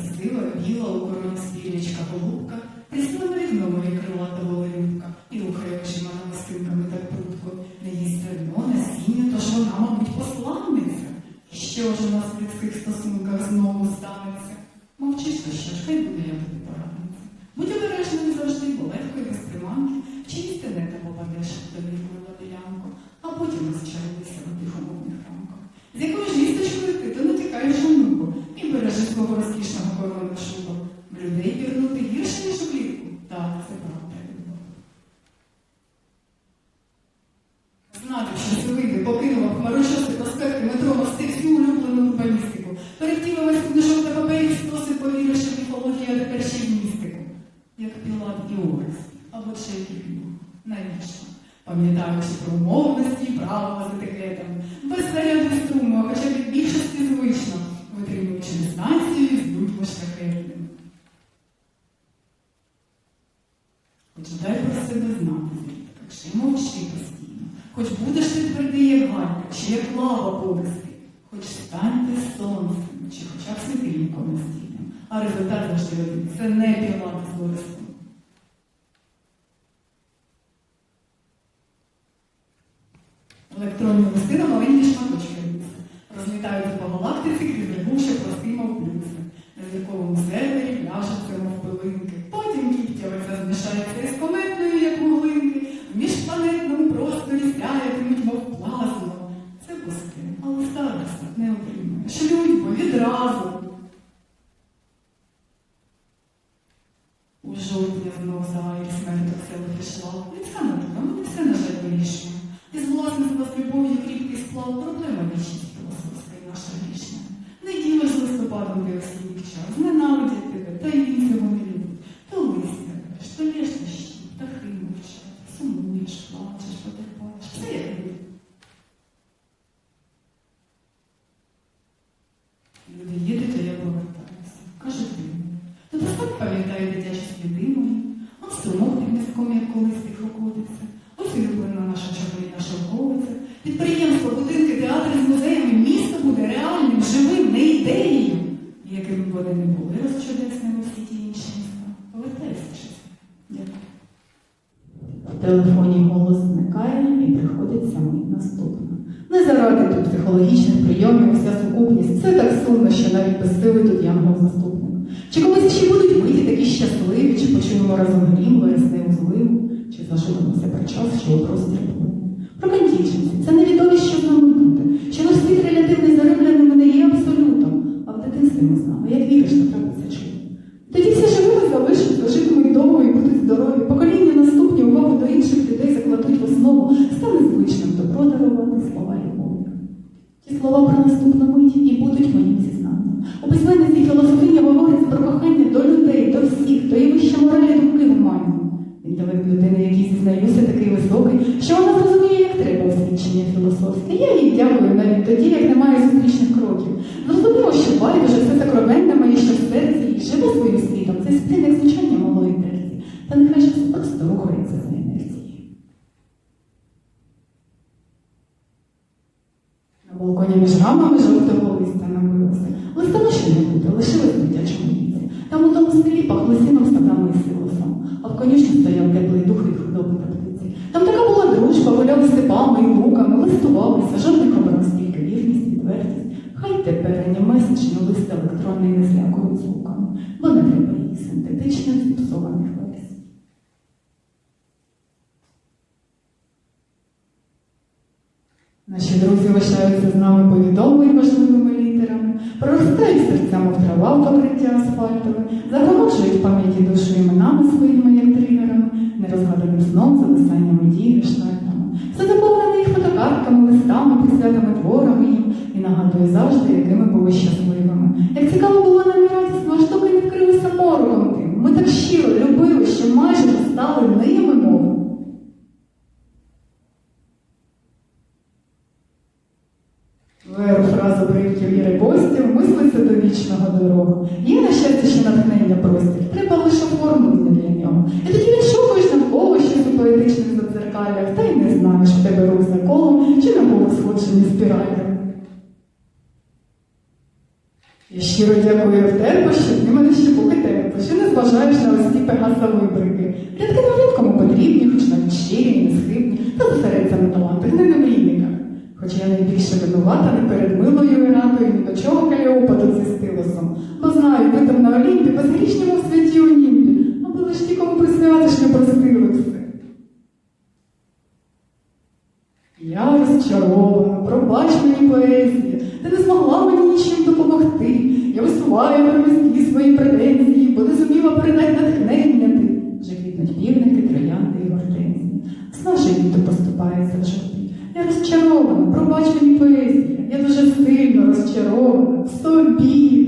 красива, біла у короні спірячка голубка, присіла на вікно моє крилата волелюбка, і рухає очима намистинками так прудко, не їсть зерно, насіння, тож вона, мабуть, посланниця. Що ж у нас в людських стосунках знову станеться? Мовчиш, то що ж, хай буде я тобі порадниця. Будь обережним завжди, бо легко і без приманки, в чиїсь тенета попадеш до віку урбаністику. Перевтілилась в книжок та паперів, стоси повіриш, що міфологія тепер ще й містику. Як Пілат і Орес, або Чеків. Навіщо? Пам'ятаючи про умовності і правила з етикетом, без заряду струму, хоча від більшості звично, витримуючи дистанцію з будьмо шляхетним. Хоч дай про себе знати, зрідка, чи мовчи постійно, хоч будеш ти твердий, як галька, чи як лава повести, хоч станьте сонцем, чи хоча б світильником настільним, а результат важливий це не піонати з У жовтня знову за і смерть села пішла. Людська натура, ми все, на жаль, вирішуємо. І з власництва з любов'ю кріпкий сплав проблема вічність філософська і наша рішення. Не ділиш з листопадом ти осінній час, ненавидять тебе, та й він ідеєю. Якими б вони не були розчудесними всі ті інші міста. Повертайся щось. Дякую. В телефоні голос зникає і приходить самий наступна. Не заради тут психологічних прийомів, вся сукупність. Це так сумно, що навіть без сили тут янгол заступник. Чи комусь ще будуть миті такі щасливі, чи почуємо разом грім, вересневу зливу, чи зашутимося про час, що у простір письменниці філософиня говорить про кохання до людей, до всіх, до її вище моралі думки в мані. Інтелект людини, який зізнаюся, такий високий, що вона зрозуміє, як треба освічення філософське. Я їй дякую навіть тоді, як немає зустрічних кроків. Зрозуміло, що байдуже все сакровенне моє, що в серці, і живе своїм світом. Це спін як звучання малої терці. Та нехай щось просто рухається за інерцією. На балконі між рамами жовтого листя набилося. Ще не буде, лишилось в дитячому віці. Там у тому селі пахло сіном стадами і силосом, а в конюшні стояв теплий дух від худоби та птиці. Там така була дружба, гуляли степами і луками, листувалися, жодних образ, тільки вірність, відвертість. Хай тепер ані месячний лист електронний не злякують звуками, бо не треба її синтетичних зіпсованих версій. Наші друзі лишаються з нами повідомими і важливими літерами, проростають серця, мов трава в покриття асфальтове, загромаджують в пам'яті душу іменами своїми, як тригерами, нерозгаданим сном, зависанням дії штатами. Все заповнене їх фотокартками, листами, присвятими творами їм і нагадує завжди, якими були щасливими. Як цікаво Веру фразу бриків і рибостів мислиться до вічного дорогу. Є на щастя ще натхнення простір, треба лише оформлення для нього. І тоді відшукуєш навколо щось у поетичних задзеркалях, та й не знаєш, в тебе рух за колом чи на полу сходжені спіралі. Я щиро дякую Евтерпо, що ти мене ще поки терпиш, що не зважаєш на ці пегаса вибрики. Рядки на рідкому потрібні, хоч навіть щирі і несхибні, та зосередься на талантах, не на мрійниках. Хоча я найбільше винувата не перед милою Іратою, ні до чого Каліопа стилусом. Бо знаю, ви там на Олімпі, безгрішньому в святі Олімпі, аби лиш ті, кому присвятиш, не простили все. Я розчарована, пробач мені поезія, ти не змогла мені нічим допомогти. Я висуваю про міські свої претензії, бо не зуміла передати натхнення ти. Вже квітнуть півники, троянди і гортензії. Нашої літо поступається в жовтні. Я розчарована, пробач мені поезія. Я дуже сильно розчарована. В собі,